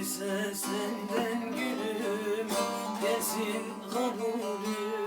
gelirse senden gülüm Gelsin kabulüm